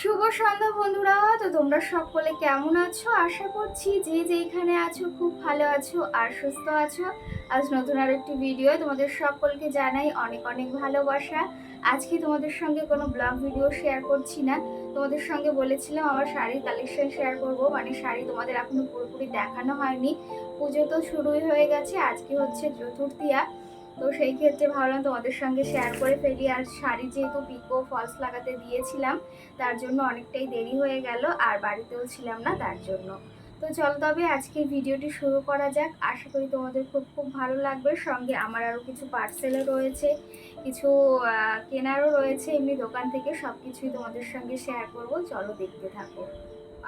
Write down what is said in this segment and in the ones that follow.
শুভ সন্ধ্যা বন্ধুরা। তো তোমরা সকলে কেমন আছো? আশা করছি যে যেখানে আছো খুব ভালো আছো আর সুস্থ আছো। আজ নতুন আর একটি ভিডিও তোমাদের সকলকে জানাই অনেক অনেক ভালোবাসা। আজকে তোমাদের সঙ্গে কোনো ব্লগ ভিডিও শেয়ার করছি না। তোমাদের সঙ্গে বলেছিলাম আমার শাড়ির কালেকশন শেয়ার করব। মানে শাড়ি তোমাদের এখনও পুরোপুরি দেখানো হয়নি। পুজো তো শুরুই হয়ে গেছে। আজকে হচ্ছে চতুর্থিয়া তো সেই ক্ষেত্রে ভাবলাম তোমাদের সঙ্গে শেয়ার করে ফেলি। আর শাড়ি যেহেতু পিকো ফলস লাগাতে দিয়েছিলাম, তার জন্য অনেকটাই দেরি হয়ে গেল, আর বাড়িতেও ছিলাম না তার জন্য। তো চল তবে আজকে ভিডিওটি শুরু করা যাক। আশা করি তোমাদের খুব খুব ভালো লাগবে। সঙ্গে আমার আরও কিছু পার্সেলও রয়েছে, কিছু কেনারও রয়েছে। এমনি দোকান থেকে সব কিছুই তোমাদের সঙ্গে শেয়ার করব। চলো দেখতে থাকো।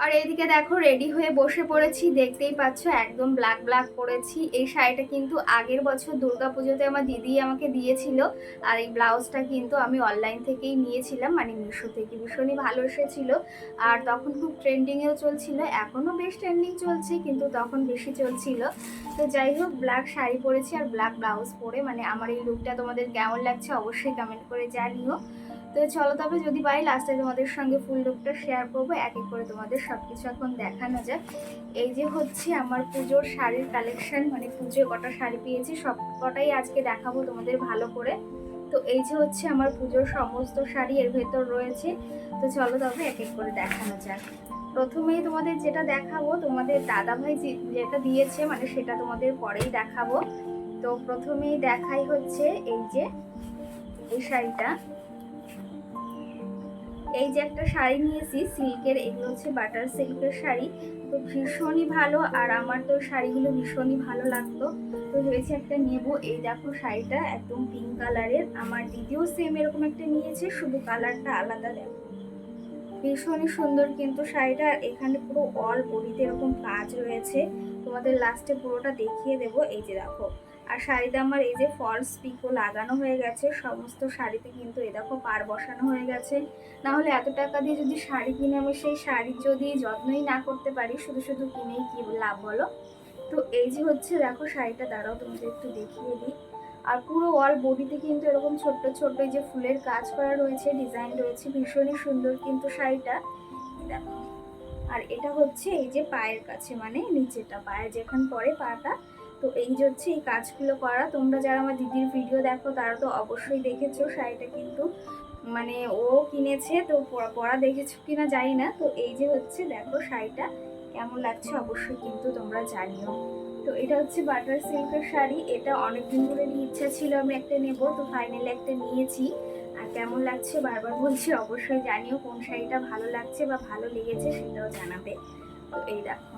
আর এইদিকে দেখো রেডি হয়ে বসে পড়েছি। দেখতেই পাচ্ছ, একদম ব্ল্যাক ব্ল্যাক পরেছি এই শাড়িটা কিন্তু আগের বছর দুর্গা পুজোতে আমার দিদি আমাকে দিয়েছিল। আর এই ব্লাউজটা কিন্তু আমি অনলাইন থেকেই নিয়েছিলাম। মানে মিশো থেকে ভীষণই ভালো এসেছিল। আর তখন খুব ট্রেন্ডিংয়েও চলছিল। এখনও বেশ ট্রেন্ডিং চলছে, কিন্তু তখন বেশি চলছিল। তো যাই হোক ব্ল্যাক শাড়ি পরেছি আর ব্ল্যাক ব্লাউজ পরে। মানে আমার এই লুকটা তোমাদের কেমন লাগছে অবশ্যই কমেন্ট করে জানিও। তো চলো তবে যদি পারি লাস্টে তোমাদের সঙ্গে ফুল লুকটা শেয়ার করব। এক এক করে তোমাদের সব কিছু এখন দেখানো যাক। এই যে হচ্ছে আমার পুজোর শাড়ির কালেকশন মানে পুজোয় কটা শাড়ি পেয়েছি সব কটাই আজকে দেখাবো তোমাদের ভালো করে। তো এই যে হচ্ছে আমার পুজোর সমস্ত শাড়ি এর ভেতর রয়েছে। তো চলো তবে এক এক করে দেখানো যাক। প্রথমেই তোমাদের যেটা দেখাবো, তোমাদের দাদাভাই যেটা দিয়েছে মানে সেটা তোমাদের পরেই দেখাবো। তো প্রথমেই দেখাই হচ্ছে এই যে, এই শাড়িটা। এই যে একটা শাড়ি নিয়েছি, সিল্কের, এগুলো হচ্ছে বাটার সিল্কের শাড়ি। তো ভীষণই ভালো, আর আমার তো শাড়িগুলো ভীষণই ভালো লাগতো। তো ভেবেছি একটা নেব। এই দেখো শাড়িটা একদম পিঙ্ক কালারের আমার দিদিও সেম এরকম একটা নিয়েছে, শুধু কালারটা আলাদা দেখো। ভীষণই সুন্দর কিন্তু শাড়িটা এখানে পুরো অল বডিতে এরকম কাজ রয়েছে। তোমাদের লাস্টে পুরোটা দেখিয়ে দেবো। এই যে দেখো আর শাড়িতে আমার এই যে ফলস পিকো লাগানো হয়ে গেছে, সমস্ত শাড়িতে কিন্তু এই দেখো পার বসানো হয়ে গেছে। না হলে এত টাকা দিয়ে যদি শাড়ি কিনে আমি সেই শাড়ির যদি যত্নই না করতে পারি, শুধু শুধু কিনেই কি লাভ বলো? তো এই যে হচ্ছে, দেখো শাড়িটা, দাঁড়াও তোমাদের একটু দেখিয়ে দিই। আর পুরো অল বডিতে কিন্তু এরকম ছোট্ট ছোট্ট এই যে ফুলের কাজ করা রয়েছে ডিজাইন রয়েছে, ভীষণই সুন্দর কিন্তু শাড়িটা। দেখো। আর এটা হচ্ছে এই যে পায়ের কাছে মানে নিচেটা, পায়ের যেখান পরে পাটা তো এই যে হচ্ছে এই কাজগুলো করা, তোমরা যারা আমার দিদির ভিডিও দেখো, তারা তো অবশ্যই দেখেছ শাড়িটা কিন্তু। মানে ও কিনেছে, তো পরা- দেখেছ কিনা জানি না। তো এই যে হচ্ছে দেখো শাড়িটা, কেমন লাগছে অবশ্যই কিন্তু তোমরা জানিও। তো এটা হচ্ছে বাটার সিল্কের শাড়ি, এটা অনেকদিন ধরে নিয়ে ইচ্ছা ছিল আমি একটা নেব, তো ফাইনালি একটা নিয়েছি। আর কেমন লাগছে বারবার বলছি, অবশ্যই জানিও কোন শাড়িটা ভালো লাগছে বা ভালো লেগেছে সেটাও জানাবে। তো এই দেখো।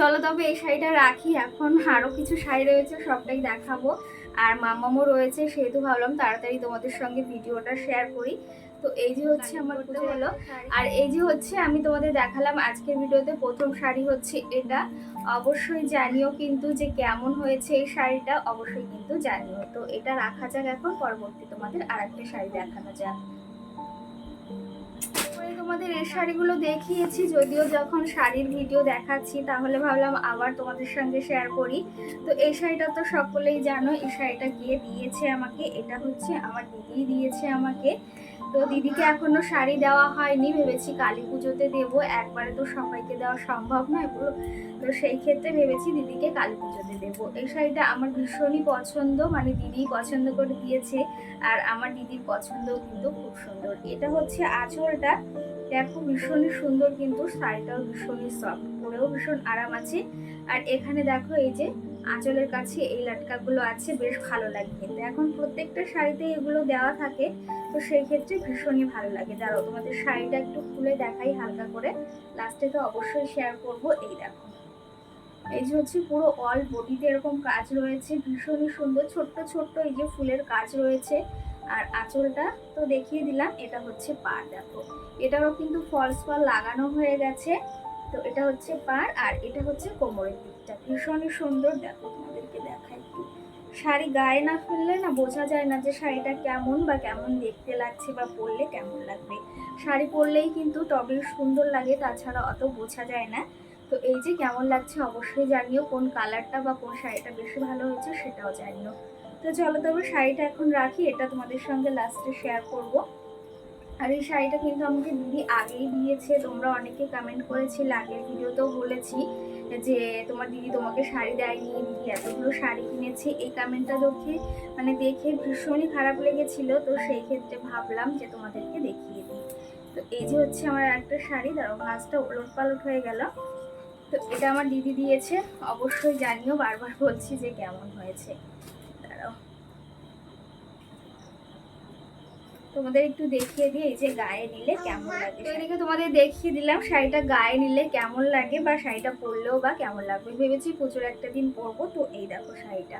চলো তবে এই শাড়িটা রাখি। এখন আরও কিছু শাড়ি রয়েছে সবটাই দেখাবো। আর মামামও রয়েছে সেহেতু ভাবলাম তাড়াতাড়ি তোমাদের সঙ্গে ভিডিওটা শেয়ার করি। তো এই যে হচ্ছে আমার পুজো হলো। আর এই যে হচ্ছে আমি তোমাদের দেখালাম আজকের ভিডিওতে প্রথম শাড়ি হচ্ছে এটা। অবশ্যই জানিও কিন্তু যে কেমন হয়েছে এই শাড়িটা অবশ্যই কিন্তু জানিও। তো এটা রাখা যাক এখন পরবর্তী তোমাদের আর একটা শাড়ি দেখানো যাক। তোমাদের এই শাড়িগুলো দেখিয়েছি, যদিও যখন শাড়ির ভিডিও দেখাচ্ছি, তাহলে ভাবলাম আবার তোমাদের সঙ্গে শেয়ার করি। তো এই শাড়িটা তো সকলেই জানো, এই শাড়িটা গিয়ে দিয়েছে আমাকে, এটা হচ্ছে আমার দিদি দিয়েছে আমাকে। তো দিদিকে এখনও শাড়ি দেওয়া হয়নি, ভেবেছি কালী পুজোতে দেবো, একবারে তো সবাইকে দেওয়া সম্ভব নয় পুরো। তো সেই ক্ষেত্রে ভেবেছি দিদিকে কালী পুজোতে দেবো। এই শাড়িটা আমার ভীষণই পছন্দ মানে দিদি পছন্দ করে দিয়েছে, আর আমার দিদির পছন্দও কিন্তু খুব সুন্দর। এটা হচ্ছে আঁচলটা। দেখো ভীষণই সুন্দর কিন্তু শাড়িটাও ভীষণই সফট পরেও ভীষণ আরাম আছে। আর এখানে দেখো এই যে আঁচলের কাছে এই লাটকাগুলো আছে, বেশ ভালো লাগে কিন্তু এখন প্রত্যেকটা শাড়িতে এগুলো দেওয়া থাকে, তো সেই ক্ষেত্রে ভীষণই ভালো লাগে। দাঁড়াও, তোমাদের শাড়িটা একটু খুলে দেখাই হালকা করে। লাস্টে তো অবশ্যই শেয়ার করব, এই দেখো। এই যে হচ্ছে পুরো অল বডিতে এরকম কাজ রয়েছে, ভীষণই সুন্দর, ছোট্ট ছোট্ট এই যে ফুলের কাজ রয়েছে। আর আঁচলটা তো দেখিয়ে দিলাম, এটা হচ্ছে পার দেখো। এটারও কিন্তু ফলস ফল লাগানো হয়ে গেছে। তো এটা হচ্ছে পার আর এটা হচ্ছে কোমরের দিকটা। ভীষণই সুন্দর, দেখো তোমাদেরকে দেখাই। শাড়ি গায়ে না ফেললে না বোঝা যায় না যে শাড়িটা কেমন বা কেমন দেখতে লাগছে বা পরলে কেমন লাগবে। শাড়ি পরলেই কিন্তু তবে সুন্দর লাগে, তাছাড়া অত বোঝা যায় না। তো এই যে কেমন লাগছে অবশ্যই জানিও, কোন কালারটা বা কোন শাড়িটা বেশি ভালো হয়েছে সেটাও জানিও। তো চলো তবে শাড়িটা এখন রাখি, এটা তোমাদের সঙ্গে লাস্টে শেয়ার করব। আর এই শাড়িটা কিন্তু আমাকে দিদি আগেই দিয়েছে, তোমরা অনেকে কমেন্ট করেছিলে, আগের ভিডিওতেও বলেছি যে তোমার দিদি তোমাকে শাড়ি দেয়নি, দিদি এতগুলো শাড়ি কিনেছে, এই কমেন্টটা দেখে মানে দেখে ভীষণই খারাপ লেগেছিল, তো সেই ক্ষেত্রে ভাবলাম যে তোমাদেরকে দেখিয়ে দিই। তো এই যে হচ্ছে আমার একটা শাড়ি, দাঁড়াও ভাঁজটা ওলট পালট হয়ে গেল। তো এটা আমার দিদি দিয়েছে, অবশ্যই জানিও, বারবার বলছি যে কেমন হয়েছে দাঁড়াও তোমাদের একটু দেখিয়ে দিই এই যে গায়ে নিলে কেমন লাগে এদিকে তোমাদের দেখিয়ে দিলাম শাড়িটা গায়ে নিলে কেমন লাগে বা শাড়িটা পরলেও বা কেমন লাগবে? ভেবেছি প্রচুর একটা দিন পরবো তো এই দেখো শাড়িটা।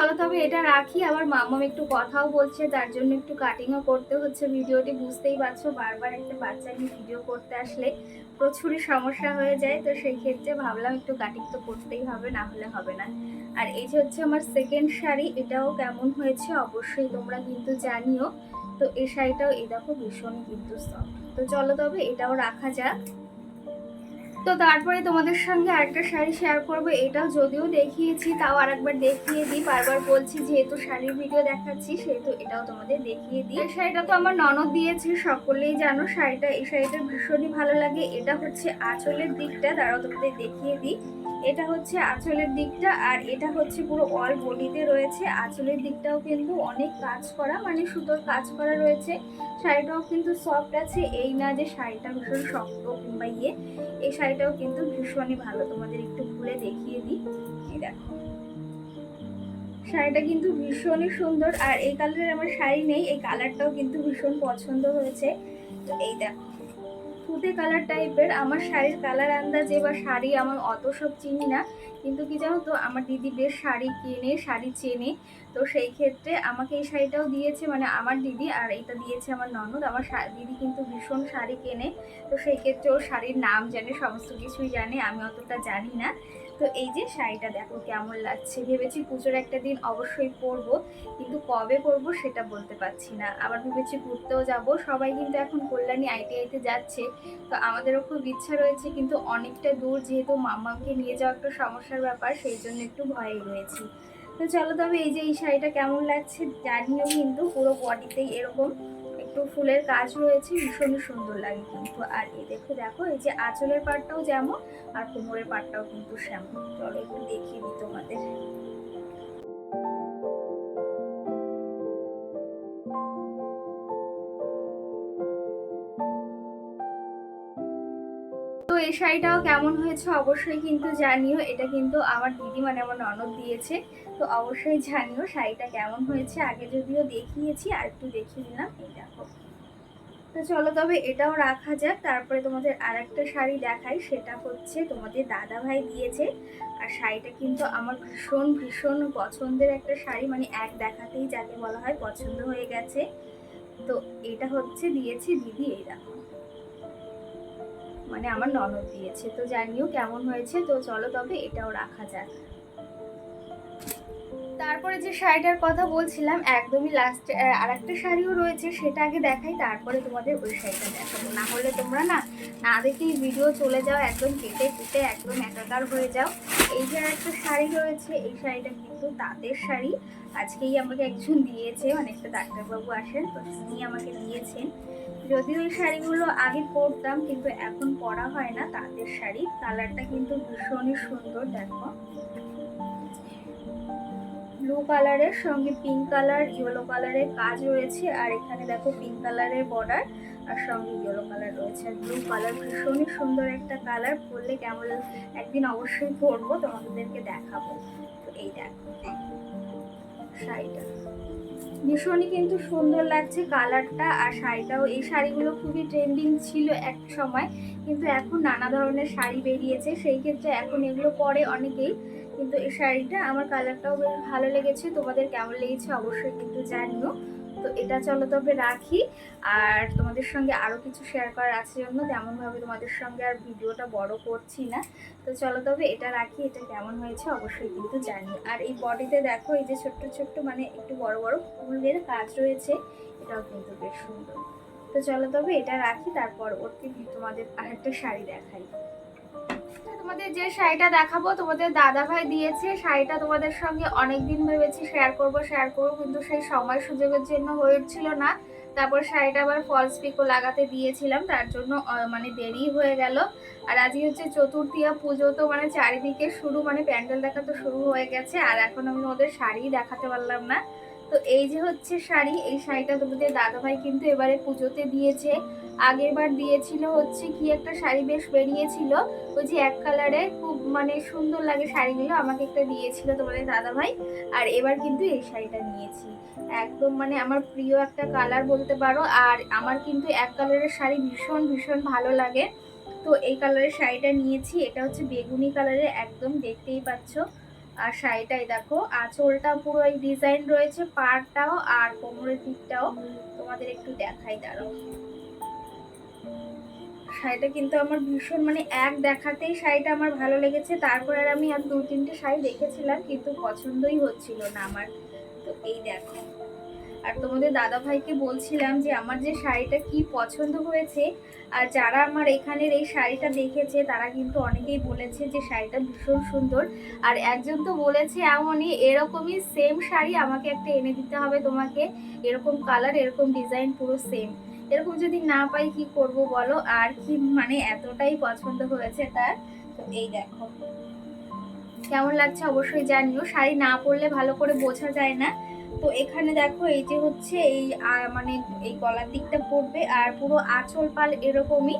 চলো তবে এটা রাখি। আবার মামাম একটু কথাও বলছে, তার জন্য একটু কাটিংও করতে হচ্ছে ভিডিওটি, বুঝতেই পারছ, বারবার একটা বাচ্চা নিয়ে ভিডিও করতে আসলে প্রচুরই সমস্যা হয়ে যায়, তো সেই ক্ষেত্রে ভাবলাম একটু কাটিং তো করতেই হবে, না হলে হবে না। আর এই যে হচ্ছে আমার সেকেন্ড শাড়ি, এটাও কেমন হয়েছে অবশ্যই তোমরা কিন্তু জানিও। তো এই শাড়িটাও, এই দেখো ভীষণ কিন্তু সফট তো চলো তবে, এটাও রাখা যাক। তো তারপরে তোমাদের সঙ্গে আরেকটা শাড়ি শেয়ার করব, এটাও যদিও দেখিয়েছি, তাও আরেকবার দেখিয়ে দিই। বারবার বলছি, যেহেতু শাড়ির ভিডিও দেখাচ্ছি, সেহেতু এটাও তোমাদের দেখিয়ে দিই। এই শাড়িটা তো আমার ননদ দিয়েছে, সকলেই জানো শাড়িটা, এই শাড়িটা ভীষণই ভালো লাগে। এটা হচ্ছে আঁচলের দিকটা তারাও তোমাদের দেখিয়ে দিই। এটা হচ্ছে আঁচলের দিকটা আর এটা হচ্ছে পুরো অল বডিতে রয়েছে। আঁচলের দিকটাও কিন্তু অনেক কাজ করা মানে সুতোর কাজ করা রয়েছে। শাড়িটাও কিন্তু সফট আছে, এই না যে শাড়িটা ভীষণ শক্ত কিংবা ইয়ে এই শাড়িটাও কিন্তু ভীষণই ভালো। তোমাদের একটু খুলে দেখিয়ে দিই। এই দেখো। শাড়িটা কিন্তু ভীষণই সুন্দর আর এই কালারের আমার শাড়ি নেই, এই কালারটাও কিন্তু ভীষণ পছন্দ হয়েছে। তো এই দেখো। তুতে কালার টাইপের আমার শাড়ির কালার আন্দাজে বা শাড়ি আমার অত সব চিনি না, কিন্তু কি জানো তো, আমার দিদি বেশ শাড়ি কেনে, শাড়ি চেনে, তো সেই ক্ষেত্রে আমাকে এই শাড়িটাও দিয়েছে মানে আমার দিদি আর এটা দিয়েছে আমার ননদ, আমার দিদি কিন্তু ভীষণ শাড়ি কেনে, তো সেই ক্ষেত্রে ওর শাড়ির নাম জানে, সমস্ত কিছুই জানে, আমি অতটা জানি না। তো এই যে শাড়িটা দেখো কেমন লাগছে। ভেবেছি পুজোর একটা দিন অবশ্যই পরবো, কিন্তু কবে পরবো সেটা বলতে পারছি না। আবার ভেবেছি ঘুরতেও যাব। সবাই কিন্তু এখন কল্যাণী আইটিআইতে যাচ্ছে, তো আমাদেরও খুব ইচ্ছা রয়েছে, কিন্তু অনেকটা দূর যেহেতু মামাকে নিয়ে যাওয়া একটা সমস্যার ব্যাপার, সেই জন্য একটু ভয়েই রয়েছি। তো চলো তবে এই যে এই শাড়িটা কেমন লাগছে জানিও কিন্তু, পুরো বডিতেই এরকম। ফুলের কাজ রয়েছে ভীষণই সুন্দর লাগে কিন্তু। আর এ দেখে দেখো, এই যে আঁচলের পাটটাও যেমন, আর কোমরের পাটটাও কিন্তু সেমন। চলো একটু দেখিয়ে দিই তোমাদের। এই শাড়িটাও কেমন হয়েছে অবশ্যই কিন্তু জানিও। এটা কিন্তু আমার দিদি মানে আমার ননদ দিয়েছে। তো অবশ্যই জানিও শাড়িটা কেমন হয়েছে। আগে যদিও দেখিয়েছি, আর একটু দেখিয়ে দিলাম, এই দেখো। তো চলো তবে এটাও রাখা যাক। তারপরে তোমাদের আরেকটা শাড়ি দেখাই, সেটা হচ্ছে তোমাদের দাদা ভাই দিয়েছে। আর শাড়িটা কিন্তু আমার ভীষণ ভীষণ পছন্দের একটা শাড়ি। মানে এক দেখাতেই যাকে বলা হয় পছন্দ হয়ে গেছে। তো এটা হচ্ছে দিয়েছে দিদি, এই দেখো। মানে আমার ননদ দিয়েছে। তো জানিও কেমন হয়েছে? তো চলো তবে এটাও রাখা যাক। তারপরে যে শাড়িটার কথা বলছিলাম, একদমই লাস্টে আর একটা শাড়িও রয়েছে, সেটা আগে দেখাই, তারপরে তোমাদের ওই শাড়িটা দেখাবো। না হলে তোমরা না না দেখেই ভিডিও চলে যাও, একদম কেটে কেটে, একদম একাকার হয়ে যাও। এই যে একটা শাড়ি রয়েছে, এই শাড়িটা কিন্তু তাঁতের শাড়ি। আজকেই আমাকে একজন দিয়েছে, অনেকটা ডাক্তারবাবু আসেন, তো তিনি আমাকে দিয়েছেন। যদিও এই শাড়িগুলো আগে পরতাম, কিন্তু এখন পরা হয় না। তাঁতের শাড়ি, কালারটা কিন্তু ভীষণই সুন্দর, দেখো। ব্লু কালারের সঙ্গে পিঙ্ক কালার ইয়েলো কালারের কাজ রয়েছে। আর এখানে দেখো পিঙ্ক কালারের বর্ডার আর সঙ্গে ইয়েলো কালার রয়েছে। আর ব্লু কালার ভীষণই সুন্দর একটা কালার পরলে কেমন একদিন অবশ্যই পরবো, তোমাদেরকে দেখাবো। তো এই দেখো শাড়িটা। ভীষণই কিন্তু সুন্দর লাগছে কালারটা আর শাড়িটাও। এই শাড়িগুলো খুবই ট্রেন্ডিং ছিল এক সময়, কিন্তু এখন নানা ধরনের শাড়ি বেরিয়েছে। সেই ক্ষেত্রে এখন এগুলো পরে অনেকেই, কিন্তু এই শাড়িটা আমার কালারটাও বেশ ভালো লেগেছে। তোমাদের কেমন লেগেছে অবশ্যই কিন্তু জানিও। তো এটা চলো তবে রাখি। আর তোমাদের সঙ্গে আরও কিছু শেয়ার করার আছে জন্য, তেমনভাবে তোমাদের সঙ্গে আর ভিডিওটা বড় করছি না। তো চলো তবে এটা রাখি, এটা কেমন হয়েছে অবশ্যই কিন্তু জানি। আর এই বডিতে দেখো, এই যে ছোট্ট ছোট্ট মানে একটু বড় বড় ফুলের কাজ রয়েছে, এটাও কিন্তু বেশ সুন্দর। তো চলো তবে এটা রাখি, তারপর ওর থেকে তোমাদের আরেকটা শাড়ি দেখাই। তোমাদের যে শাড়িটা দেখাবো, তোমাদের দাদা ভাই দিয়েছে। শাড়িটা তোমাদের সঙ্গে অনেক দিন ভেবেছি শেয়ার করব শেয়ার করব, কিন্তু সেই সময় সুযোগের জন্য হয়ে উঠছিল না। তারপর শাড়িটা আবার ফলস পিকো লাগাতে দিয়েছিলাম, তার জন্য মানে দেরি হয়ে গেল। আর আজকে হচ্ছে চতুর্থীয়া পুজো, তো মানে চারিদিকে শুরু মানে প্যান্ডেল দেখা তো শুরু হয়ে গেছে, আর এখন আমি ওদের শাড়ি দেখাতে পারলাম না। তো এই যে হচ্ছে শাড়ি, এই শাড়িটা তোমাদের দাদাভাই কিন্তু এবারে পুজোতে দিয়েছে। আগের বার দিয়েছিল হচ্ছে কি একটা শাড়ি বেশ বেরিয়েছিল। ওই যে এক কালারে খুব মানে সুন্দর লাগে শাড়িগুলো, আমাকে একটা দিয়েছিল তোমাদের দাদাভাই। আর এবার কিন্তু এই শাড়িটা নিয়েছি। একদম মানে আমার প্রিয় একটা কালার বলতে পারো। আর আমার কিন্তু এক কালারের শাড়ি ভীষণ ভীষণ ভালো লাগে। তো এই কালারের শাড়িটা নিয়েছি। এটা হচ্ছে বেগুনি কালারের একদম দেখতেই পাচ্ছ। আর শাড়িটাই দেখো, আঁচলটা পুরো এই ডিজাইন রয়েছে, পাড়টাও আর কোমরের দিকটাও। তোমাদের একটু দেখাই, দাঁড়াও। শাড়িটা কিন্তু আমার ভীষণ মানে এক দেখাতেই শাড়িটা আমার ভালো লেগেছে। তারপর আর আমি আর দু তিনটে শাড়ি দেখেছিলাম, কিন্তু পছন্দই হচ্ছিল না আমার। তো এই দেখো। আর তোমাদের দাদা ভাইকে বলছিলাম যে আমার যে শাড়িটা কি পছন্দ হয়েছে, আর যারা আমার এখানের এই শাড়িটা দেখেছে, তারা কিন্তু অনেকেই বলেছে যে শাড়িটা ভীষণ সুন্দর। আর একজন তো বলেছে এমনই, এরকমই সেম শাড়ি আমাকে একটা এনে দিতে হবে তোমাকে। এরকম কালার এরকম ডিজাইন পুরো সেম এরকম যদি না পাই কি করব বলো? আর কি মানে এতটাই পছন্দ হয়েছে তার? এই দেখো। কেমন লাগছে অবশ্যই জানিও। শাড়ি না পরলে ভালো করে বোঝা যায় না। তো এখানে দেখো এই যে হচ্ছে এই মানে এই গলার দিকটা পড়বে আর পুরো আঁচল পাল এরকমই।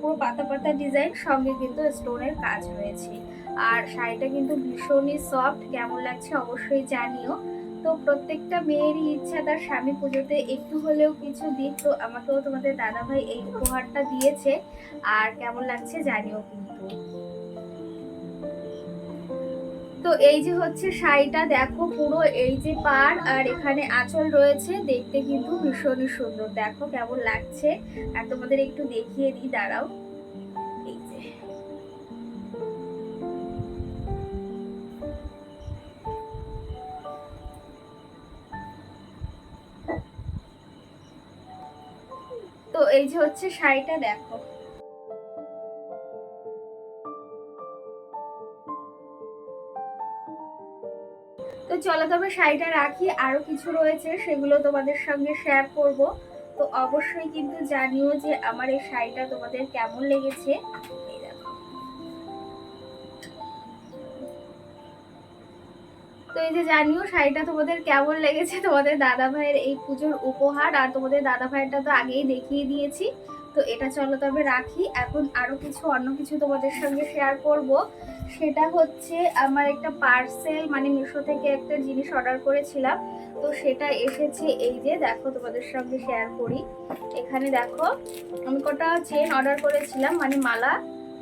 পুরো পাতা পাতা ডিজাইন সঙ্গে কিন্তু স্টোনের কাজ রয়েছে। আর শাড়িটা কিন্তু ভীষণই সফট কেমন লাগছে অবশ্যই জানিও। তো প্রত্যেকটা মেয়েরই ইচ্ছা তার স্বামী পুজোতে একটু হলেও কিছু দিক। তো আমাকেও তোমাদের দাদাভাই এই উপহারটা দিয়েছে। আর কেমন লাগছে জানিও কিন্তু। তো এই যে হচ্ছে শাড়িটা, দেখো পুরো এই যে পার আর এখানে আঁচল রয়েছে। দেখতে কিন্তু ভীষণই সুন্দর। দেখো কেমন লাগছে। আর তোমাদের একটু দেখিয়ে দিই, দাঁড়াও। তো এই যে হচ্ছে শাড়িটা দেখো। তো চলো তবে শাড়িটা রাখি, আরও কিছু রয়েছে সেগুলো তোমাদের সঙ্গে শেয়ার করব। তো অবশ্যই কিন্তু জানিও যে আমার এই শাড়িটা তোমাদের কেমন লেগেছে। তো এই যে জানিও, শাড়িটা তোমাদের কেমন লেগেছে? তোমাদের দাদা ভাইয়ের এই পুজোর উপহার আর তোমাদের দাদা ভাইয়েরটা তো আগেই দেখিয়ে দিয়েছি। তো এটা চলো তবে রাখি। এখন আরও কিছু, অন্য কিছু তোমাদের সঙ্গে শেয়ার করব। সেটা হচ্ছে আমার একটা পার্সেল মানে মিশো থেকে একটা জিনিস অর্ডার করেছিলাম। তো সেটা এসেছে এই যে, দেখো তোমাদের সঙ্গে শেয়ার করি। এখানে দেখো, আমি কটা চেন অর্ডার করেছিলাম মানে মালা।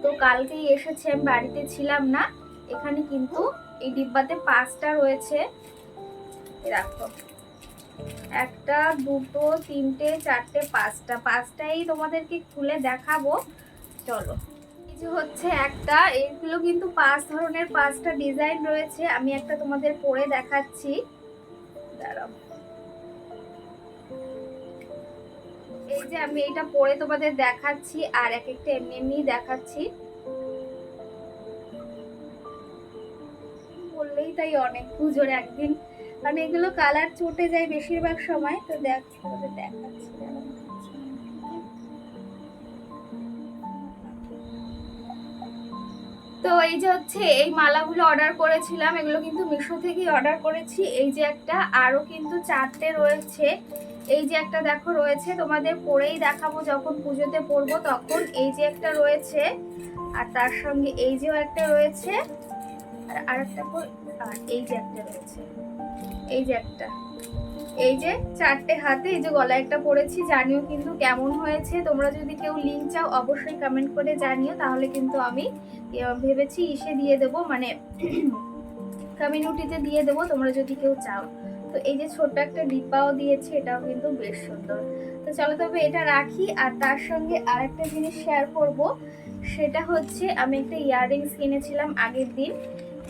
তো কালকেই এসেছে, আমি বাড়িতে ছিলাম না। এখানে কিন্তু এই ডিব্বাতে পাঁচটা রয়েছে। দেখো। একটা, দুটো, তিনটে, চারটে, পাঁচটা। পাঁচটাই তোমাদেরকে খুলে দেখাবো। চলো। হচ্ছে একটা, এগুলো কিন্তু পাঁচ ধরনের, পাঁচটা ডিজাইন রয়েছে। আমি একটা তোমাদের পরে দেখাচ্ছি। এই যে আমি এটা পরে তোমাদের দেখাচ্ছি, আর এক একটা এমনি এমনি দেখাচ্ছি। তাই অনেক পুজোর একদিন। কারণ এগুলো কালার চটে যায় বেশিরভাগ সময়। তো দেখ তোমাদের দেখাচ্ছি তো এই যে হচ্ছে, এই মালাগুলো অর্ডার করেছিলাম, এগুলো কিন্তু মিশো থেকেই অর্ডার করেছি। এই যে একটা, আরও কিন্তু চারটে রয়েছে। এই যে একটা দেখো, রয়েছে তোমাদের পরেই দেখাবো যখন পুজোতে পরবো তখন। এই যে একটা রয়েছে, আর তার সঙ্গে এই যেও একটা রয়েছে, আর আরেকটা? আর এই যে একটা রয়েছে। এই যে একটা। এই যে চারটে হাতে, এই যে গলায় একটা পরেছি জানিও কিন্তু কেমন হয়েছে। তোমরা যদি কেউ লিঙ্ক চাও, অবশ্যই কমেন্ট করে জানিও। তাহলে কিন্তু আমি ভেবেছি ইসে দিয়ে দেবো মানে কমিউনিটিতে দিয়ে দেবো, তোমরা যদি কেউ চাও। তো এই যে ছোট্ট একটা ডিব্বাও দিয়েছে, এটাও কিন্তু বেশ সুন্দর। তো চলো তবে এটা রাখি, আর তার সঙ্গে আরেকটা জিনিস শেয়ার করব। সেটা হচ্ছে, আমি একটা ইয়াররিংস কিনেছিলাম আগের দিন।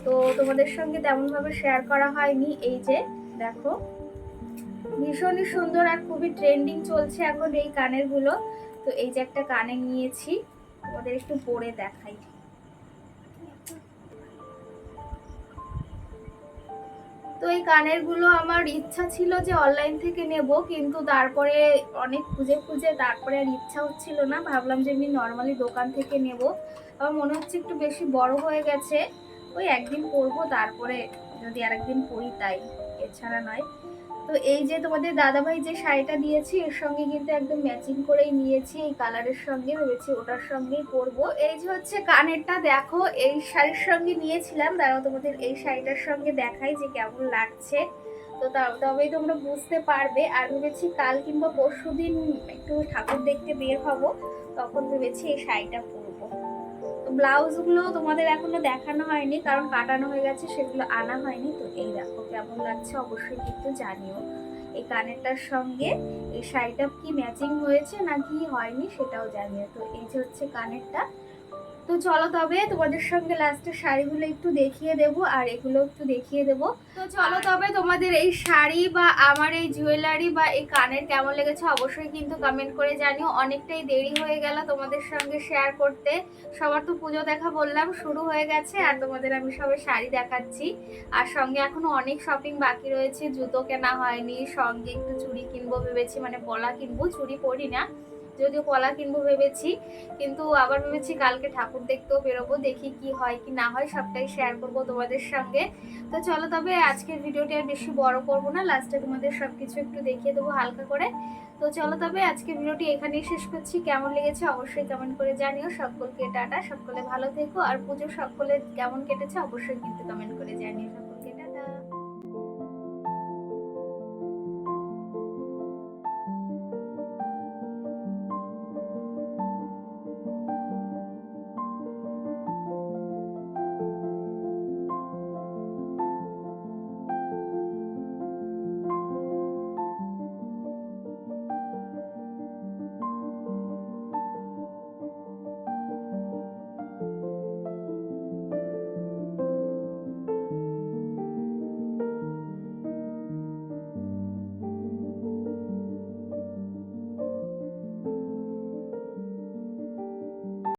তো তোমাদের সঙ্গে তেমনভাবে শেয়ার করা হয়নি। এই যে, দেখো, ভীষণই সুন্দর আর খুবই ট্রেন্ডিং চলছে এখন এই কানেরগুলো। তো এই যে একটা কানে নিয়েছি, তোমাদের একটু পরে দেখাই। তো এই কানেরগুলো আমার ইচ্ছা ছিল যে অনলাইন থেকে নেব, কিন্তু তারপরে অনেক খুঁজে খুঁজে তারপরে আর ইচ্ছা হচ্ছিল না। ভাবলাম যে এমনি নর্মালি দোকান থেকে নেব। আমার মনে হচ্ছে একটু বেশি বড় হয়ে গেছে। ওই একদিন পরবো তারপরে যদি আরেকদিন পরি তাই, এছাড়া নয়। তো এই যে তোমাদের দাদাভাই যে শাড়িটা দিয়েছি, এর সঙ্গে কিন্তু একদম ম্যাচিং করেই নিয়েছি, এই কালারের সঙ্গে ভেবেছি ওটার সঙ্গেই পরবো। এই যে হচ্ছে কানেরটা, দেখো, এই শাড়ির সঙ্গে নিয়েছিলাম। দাঁড়াও, তোমাদের এই শাড়িটার সঙ্গে দেখাই যে কেমন লাগছে। তো তবেই তোমরা বুঝতে পারবে। আর ভেবেছি কাল কিংবা পরশু দিন একটু ঠাকুর দেখতে বের হব। তখন ভেবেছি এই শাড়িটা তো ব্লাউজগুলো তোমাদের এখনও দেখানো হয়নি, কারণ কাটানো হয়ে গেছে, সেগুলো আনা হয়নি। তো এই দেখো কেমন লাগছে, অবশ্যই কিন্তু জানিও। এই কানেরটার সঙ্গে এই শাড়িটা কি ম্যাচিং হয়েছে না কি হয়নি সেটাও জানিও। তো এই যে হচ্ছে কানেরটা তো চলো তবে তোমাদের সঙ্গে লাস্টে শাড়িগুলো একটু দেখিয়ে দেব আর এগুলো একটু দেখিয়ে দেব। তো চলো তবে তোমাদের এই শাড়ি বা আমার এই জুয়েলারি বা এই কানের কেমন লেগেছে অবশ্যই কিন্তু কমেন্ট করে জানিও। অনেকটাই দেরি হয়ে গেল তোমাদের সঙ্গে শেয়ার করতে। সবার তো পুজো দেখা বললাম শুরু হয়ে গেছে আর তোমাদের আমি সবাই শাড়ি দেখাচ্ছি। আর সঙ্গে এখনও অনেক শপিং বাকি রয়েছে জুতো কেনা হয়নি সঙ্গে একটু চুড়ি কিনবো ভেবেছি মানে বলা কিনবো চুড়ি পরি না। যদিও কলা কিনবো ভেবেছি, কিন্তু আবার ভেবেছি কালকে ঠাকুর দেখতেও বেরোবো, দেখি কি হয় কি না হয়, সবটাই শেয়ার করব তোমাদের সঙ্গে। তো চলো তবে আজকের ভিডিওটি আর বেশি বড় করব না লাস্টে তোমাদের সব কিছু একটু দেখিয়ে দেবো হালকা করে। তো চলো তবে আজকের ভিডিওটি এখানেই শেষ করছি, কেমন লেগেছে অবশ্যই কমেন্ট করে জানিও। সকলকে টাটা, সকলে ভালো থেকো, আর পুজো সকলে কেমন কেটেছে অবশ্যই কিন্তু কমেন্ট করে জানিও।